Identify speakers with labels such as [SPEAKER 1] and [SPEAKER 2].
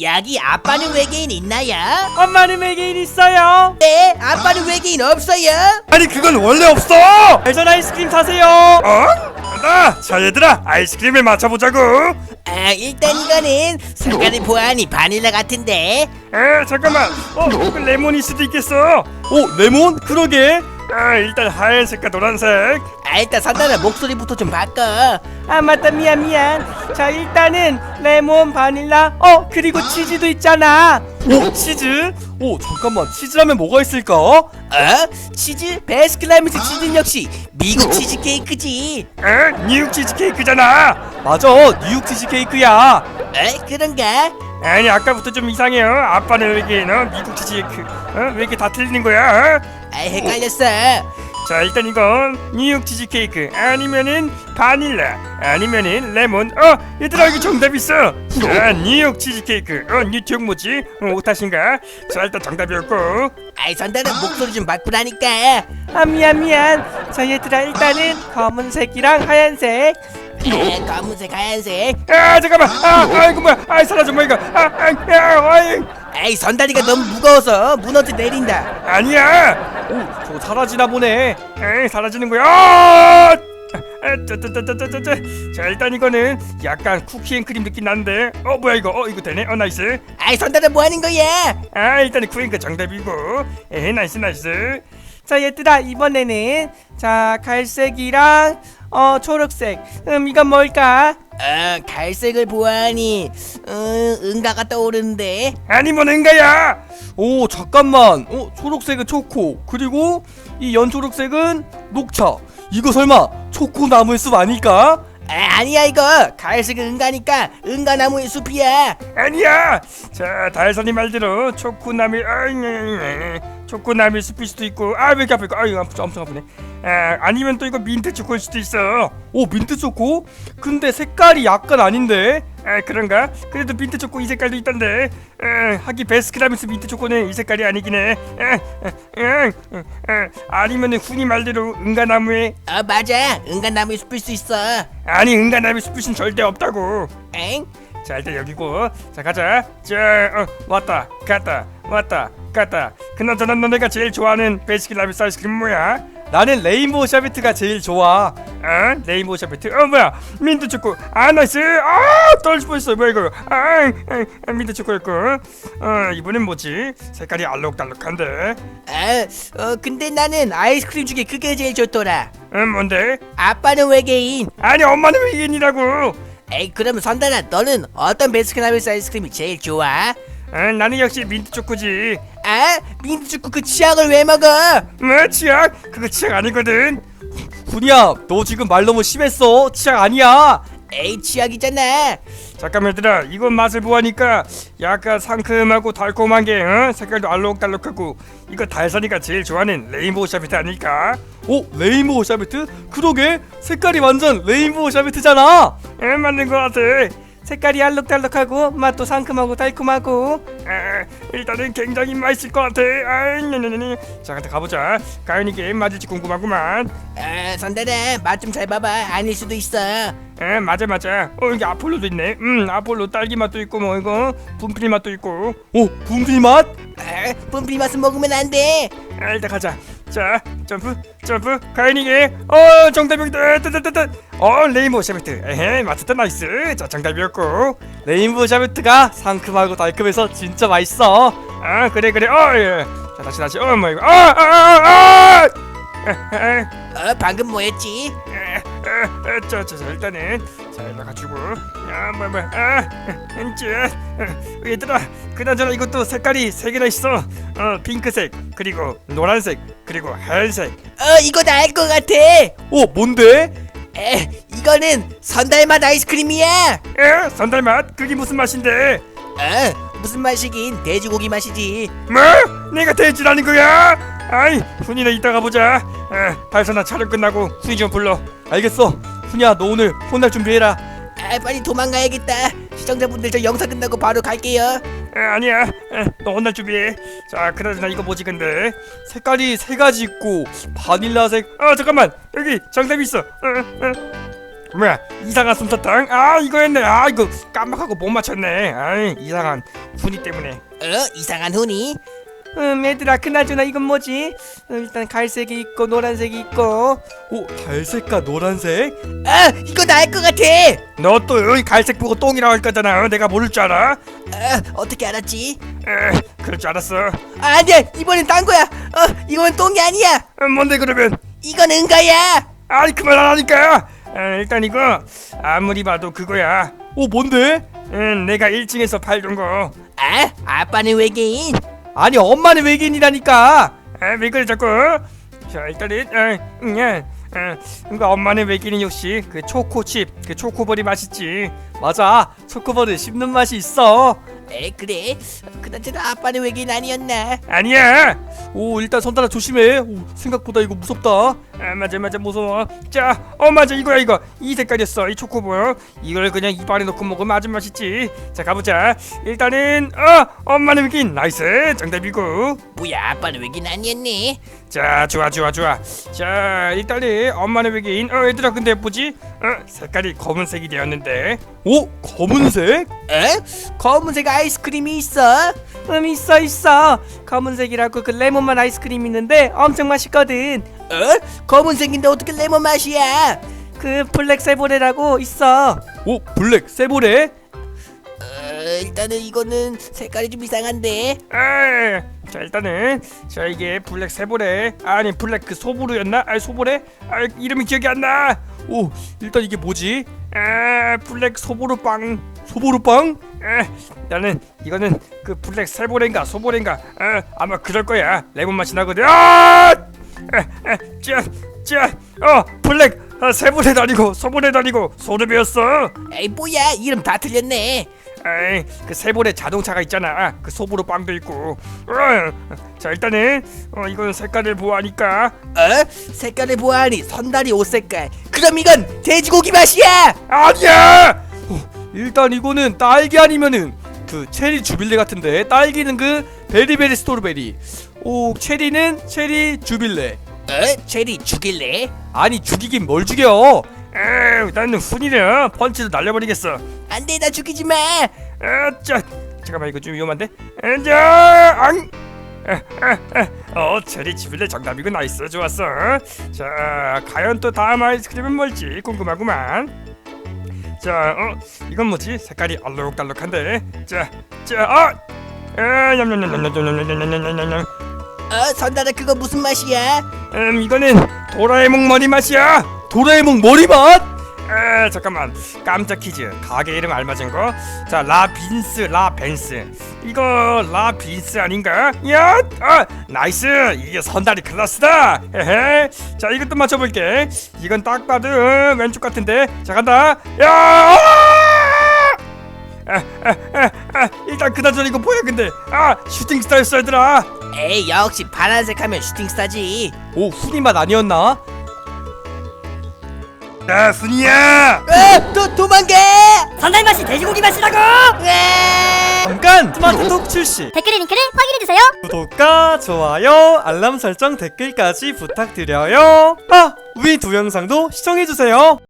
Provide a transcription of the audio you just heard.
[SPEAKER 1] 여기 아빠는 외계인 있나요?
[SPEAKER 2] 엄마는 외계인 있어요.
[SPEAKER 1] 네, 아빠는 외계인 없어요.
[SPEAKER 3] 아니 그건 원래 없어
[SPEAKER 2] 대전 아이스크림 사세요.
[SPEAKER 3] 어? 나! 자 얘들아 아이스크림을 맞춰보자고
[SPEAKER 1] 아, 일단 이거는 색깔을 보아하니 바닐라 같은데.
[SPEAKER 3] 에 잠깐만 어 이거 레몬일 수도 있겠어
[SPEAKER 2] 오 레몬? 그러게.
[SPEAKER 3] 아 일단 하얀색과 노란색
[SPEAKER 1] 아, 일단 선단아 목소리부터 좀 바꿔.
[SPEAKER 2] 아 맞다 미안 미안. 자 일단은 레몬 바닐라 어 그리고 치즈도 있잖아. 오 치즈? 오 잠깐만 치즈라면 뭐가 있을까?
[SPEAKER 1] 어? 치즈? 베스킨라빈스 치즈는 역시 미국 치즈 케이크지.
[SPEAKER 3] 에 뉴욕 치즈케이크잖아
[SPEAKER 2] 맞아 뉴욕 치즈 케이크야.
[SPEAKER 1] 에? 그런가?
[SPEAKER 3] 아니 아까부터 좀 이상해요 아빠는 외계인 어 미국 치즈케이크 어왜 이렇게 다 틀리는 거야 어?
[SPEAKER 1] 아, 헷갈렸어.
[SPEAKER 3] 자 일단 이건 뉴욕 치즈케이크 아니면은 바닐라 아니면은 레몬 어 얘들아 여기 정답 있어 자 뉴욕 치즈케이크 어 뉴욕 뭐지 어, 오타신가 자 일단 정답이었고
[SPEAKER 1] 아이, 선단아 목소리 좀 바꾸라니까.
[SPEAKER 2] 아 미안 미안. 자 얘들아 일단은 검은색이랑 하얀색.
[SPEAKER 1] 에, 검은색, 하얀색.
[SPEAKER 3] 아 잠깐만 아 아이고 뭐야 아 사라져 뭐 이거 아아아 아이
[SPEAKER 1] 에이, 선다리가 너무 무거워서 무너져 내린다.
[SPEAKER 3] 아니야
[SPEAKER 2] 오 저거 사라지나 보네.
[SPEAKER 3] 에이 사라지는 거야 아! 아, 짜짜짜짜짜짜. 자 일단 이거는 약간 쿠키앤크림 느낌 나는데 어 뭐야 이거 어 이거 되네 어 나이스
[SPEAKER 1] 아이, 선다리 뭐 하는 거야?
[SPEAKER 3] 아 일단은 쿠앤크 정답이고 에 나이스 나이스
[SPEAKER 2] 자 얘들아 이번에는 자 갈색이랑 어 초록색. 음 이건 뭘까?
[SPEAKER 1] 어, 갈색을 보아하니, 어, 은가가 떠오르는데.
[SPEAKER 3] 아니 뭐 뭔가야
[SPEAKER 2] 오 잠깐만. 어 초록색은 초코 그리고 이 연초록색은 녹차. 이거 설마 초코 나무의 숲 아닐까?
[SPEAKER 1] 아, 아니야, 이거. 갈색은 은가니까 은가나무의 숲이야.
[SPEAKER 3] 아니야 자 달선이 말대로 초코나무 아이 초코나무 숲일 수도 있고 아 왜 이렇게 아플까 아이 아프죠 엄청 아프네 아 아니면 또 이거 민트 초코일 수도 있어
[SPEAKER 2] 오 민트 초코? 근데 색깔이 약간 아닌데.
[SPEAKER 3] 아 그런가 그래도 민트 초코 이 색깔도 있던데 아, 하기 베스킨라빈스 민트 초코는 이 색깔이 아니긴 해 아, 아, 아, 아, 아, 아니면 은 훈이 말대로 은가나무에
[SPEAKER 1] 어, 맞아. 은가나무의 숲일 수 있어.
[SPEAKER 3] 아니 은가나무 숲은 절대 없다고
[SPEAKER 1] 엥?
[SPEAKER 3] 자 일단 여기고. 자 가자. 자 어, 왔다 갔다 왔다 갔다. 그나저나 너네가 제일 좋아하는 베스킨라빈스 아이스크림 뭐야?
[SPEAKER 2] 나는 레인보우 샤베트가 제일 좋아.
[SPEAKER 3] 어? 레인보우 샤베트? 어 뭐야? 민트 초코. 아 나이스. 아 떨어질 뻔했어. 뭐야 이거? 아, 아, 아 민트 초코였고. 어 이번엔 뭐지? 색깔이 알록달록한데.
[SPEAKER 1] 어, 어, 근데 나는 아이스크림 중에 그게 제일 좋더라.
[SPEAKER 3] 음 뭔데?
[SPEAKER 1] 아빠는 외계인.
[SPEAKER 3] 아니 엄마는 외계인이라고
[SPEAKER 1] 에이, 그러면 선단아, 너는 어떤 베스킨라빈스 아이스크림이 제일 좋아?
[SPEAKER 3] 어, 나는 역시 민트 초코지
[SPEAKER 1] 아, 민트초코 그 치약을 왜 먹어?
[SPEAKER 3] 뭐 치약 그거 치약 아니거든
[SPEAKER 2] 훈이야 너 지금 말 너무 심했어. 치약 아니야.
[SPEAKER 1] 에이, 치약이잖아.
[SPEAKER 3] 잠깐만 얘들아 이건 맛을 보아니까 약간 상큼하고 달콤한 게 어? 색깔도 알록달록하고 이거 달선이가 제일 좋아하는 레인보우 샤베트 아닐까?
[SPEAKER 2] 오 레인보우 샤베트? 그러게 색깔이 완전 레인보우 샤베트잖아.
[SPEAKER 3] 에 맞는 것 같아
[SPEAKER 2] 색깔이 알록달록하고 맛도 상큼하고 달콤하고.
[SPEAKER 3] 아, 일단은 굉장히 맛있을 것 같아. 아이 네네네. 자 일단 가보자. 가연이게 맞을지 궁금하구만.
[SPEAKER 1] 아, 선단아, 맛좀 잘 봐봐. 아닐 수도 있어.
[SPEAKER 3] 에 맞아 맞아. 어 여기 아폴로도 있네. 음 아폴로 딸기 맛도 있고 뭐 이거. 분필 맛도 있고.
[SPEAKER 2] 오 분필 맛?
[SPEAKER 1] 아, 분필 맛은 먹으면 안 돼.
[SPEAKER 3] 아, 일단 가자. 자 점프 점프. 가연이게 어 정답이다 어 레인보우 샤베트. 에헤 맞췄다 나이스. 자 정답이었고.
[SPEAKER 2] 레인보우 샤베트가 상큼하고 달콤해서 진짜 맛있어.
[SPEAKER 3] 아 그래 그래. 어예자 다시 다시. 어뭐 이거. 아아아아
[SPEAKER 1] 어, 방금 뭐였지?
[SPEAKER 3] 자 자 자 일단은 자 일로 가지고. 야뭐뭐아 이제 얘들아 그나저나 이것도 색깔이 세 개나 있어. 어 핑크색 그리고 노란색 그리고 하얀색.
[SPEAKER 1] 어, 이거 나알것 같아.
[SPEAKER 2] 오 뭔데?
[SPEAKER 1] 에, 이거는 선달맛 아이스크림이야.
[SPEAKER 3] 에 선달맛 그게 무슨 맛인데
[SPEAKER 1] 어, 무슨 맛이긴 돼지고기 맛이지.
[SPEAKER 3] 뭐 내가 돼지라는 거야 아이 훈이네 이따가 보자 에 달선아 촬영 끝나고 훈이 좀 불러
[SPEAKER 2] 알겠어. 훈이야 너 오늘 혼날 준비해라.
[SPEAKER 1] 아, 빨리 도망가야겠다. 시청자분들 저 영상 끝나고 바로 갈게요.
[SPEAKER 3] 에 아니야. 에, 너 혼날 준비해. 자 그나저나 이거 뭐지 근데?
[SPEAKER 2] 색깔이 세 가지 있고 바닐라색.
[SPEAKER 3] 어 잠깐만. 여기 정답이 있어. 어, 어. 뭐야? 이상한 솜사탕? 아 이거였네. 아 이거 깜빡하고 못 맞췄네. 아이 이상한 훈이 때문에.
[SPEAKER 1] 어? 이상한 훈이
[SPEAKER 2] 음 얘들아 그나저나 이건 뭐지? 음, 일단 갈색이 있고 노란색이 있고. 오 갈색과 노란색?
[SPEAKER 1] 아 이거 나을 것 같아!
[SPEAKER 3] 너또 여기 갈색 보고 똥이라고 할 거잖아. 어, 내가 모를 줄 알아?
[SPEAKER 1] 아 어떻게 알았지?
[SPEAKER 3] 에 그럴 줄 알았어.
[SPEAKER 1] 아, 아니야 이번엔 딴 거야. 어 이건 똥이 아니야.
[SPEAKER 3] 어, 뭔데 그러면?
[SPEAKER 1] 이건 은가야.
[SPEAKER 3] 아니 그만하라니까. 어, 일단 이거 아무리 봐도 그거야.
[SPEAKER 2] 오 뭔데?
[SPEAKER 3] 응 내가 1층에서 팔던 거.
[SPEAKER 1] 아 아빠는 외계인
[SPEAKER 2] 아니 엄마는 외계인이라니까.
[SPEAKER 3] 아, 왜 그래 자꾸? 자 일단은 어, 응, 예, 어, 이거 엄마는 외계인 역시 그 초코칩 그 초코볼이 맛있지.
[SPEAKER 2] 맞아. 초코볼은 씹는 맛이 있어.
[SPEAKER 1] 에 그래? 그나저나 아빠는 외계인 아니었나?
[SPEAKER 3] 아니야.
[SPEAKER 2] 오 일단 선달아 조심해. 오, 생각보다 이거 무섭다
[SPEAKER 3] 아 맞아 맞아 무서워. 자 어 맞아 이거야 이거. 이 색깔이었어 이 초코볼. 이걸 그냥 입안에 넣고 먹으면 아주 맛있지. 자 가보자. 일단은 어 엄마는 외계인. 나이스. 정답이고
[SPEAKER 1] 뭐야 아빠는 외계인 아니었니?
[SPEAKER 3] 자 좋아 좋아 좋아. 자 일단은 엄마는 외계인. 어 얘들아 근데 뭐지? 어 색깔이 검은색이 되었는데.
[SPEAKER 2] 오 검은색?
[SPEAKER 1] 에? 검은색 아이스크림이 있어?
[SPEAKER 2] 음 있어 있어. 검은색이라고 그 레몬맛 아이스크림 있는데 엄청 맛있거든
[SPEAKER 1] 어 검은색인데 어떻게 레몬 맛이야
[SPEAKER 2] 그 블랙 세보레라고 있어 오 블랙 세보레
[SPEAKER 1] 어 일단은 이거는 색깔이 좀 이상한데
[SPEAKER 3] 아, 자 일단은 자 이게 블랙 세보레 아니 블랙 그 소보루였나? 아 소보레? 아 이름이 기억이 안 나.
[SPEAKER 2] 오 일단 이게 뭐지
[SPEAKER 3] 아 블랙 소보루 빵.
[SPEAKER 2] 소보루빵
[SPEAKER 3] 아, 나는 이거는 그 블랙 세보레인가 소보레인가? 아 아마 그럴 거야. 레몬 맛이 나거든. 아, 짜짜어 블랙 아, 세보레도 아니고 소보레도 아니고 소르베였어.
[SPEAKER 1] 에이 뭐야 이름 다 틀렸네.
[SPEAKER 3] 에이 그 세보레 자동차가 있잖아. 그 소보로 빵도 있고. 어, 자 일단은 어 이건 색깔을 보아하니까.
[SPEAKER 1] 어? 색깔을 보아하니 선달이 옷 색깔. 그럼 이건 돼지고기 맛이야!
[SPEAKER 3] 아니야!
[SPEAKER 2] 일단 이거는 딸기 아니면은 그 체리 주빌레 같은데 딸기는 그 베리베리 스토르베리 오 체리는 체리 주빌레.
[SPEAKER 1] 어 체리 죽일래
[SPEAKER 2] 아니 죽이긴 뭘 죽여?
[SPEAKER 3] 에이 나는 훈이려 펀치도 날려버리겠어.
[SPEAKER 1] 안돼 나 죽이지 마!
[SPEAKER 3] 아짜 잠깐만 이거 좀 위험한데? 자앙! 어 체리 지빌레 정답이고 나이스 좋았어. 자 과연 또 다음 아이스크림은 뭘지 궁금하구만. 자 어 이건 뭐지? 색깔이 알록달록한데. 자 자아 냠냠냠냠냠냠냠냠냠냠
[SPEAKER 1] 어 선달아 그거 무슨 맛이야?
[SPEAKER 3] 음 이거는 도라에몽 머리 맛이야.
[SPEAKER 2] 도라에몽 머리맛?
[SPEAKER 3] 아 잠깐만. 깜짝 퀴즈. 가게 이름 알맞은 거. 자 라빈스 라벤스. 이거 라빈스 아닌가? 야 아, 나이스! 이게 선다리 클라스다! 헤헤. 자 이것도 맞춰볼게. 이건 딱 봐도 어, 왼쪽 같은데. 자 간다. 야! 아, 아, 아, 아, 일단 그나저나 이거 뭐야 근데? 아 슈팅 스타였어 얘들아.
[SPEAKER 1] 에이 역시 파란색 하면 슈팅스타지.
[SPEAKER 2] 오 후니맛 아니었나?
[SPEAKER 3] 야 순이야!
[SPEAKER 1] 어또 도망가!
[SPEAKER 4] 선달 맛이 돼지고기 맛이라고!
[SPEAKER 1] 으아!
[SPEAKER 2] 잠깐 스마트 톡 출시!
[SPEAKER 4] 댓글 링크를 확인해주세요.
[SPEAKER 2] 구독과 좋아요 알람 설정 댓글까지 부탁드려요! 아 우리 두 영상도 시청해주세요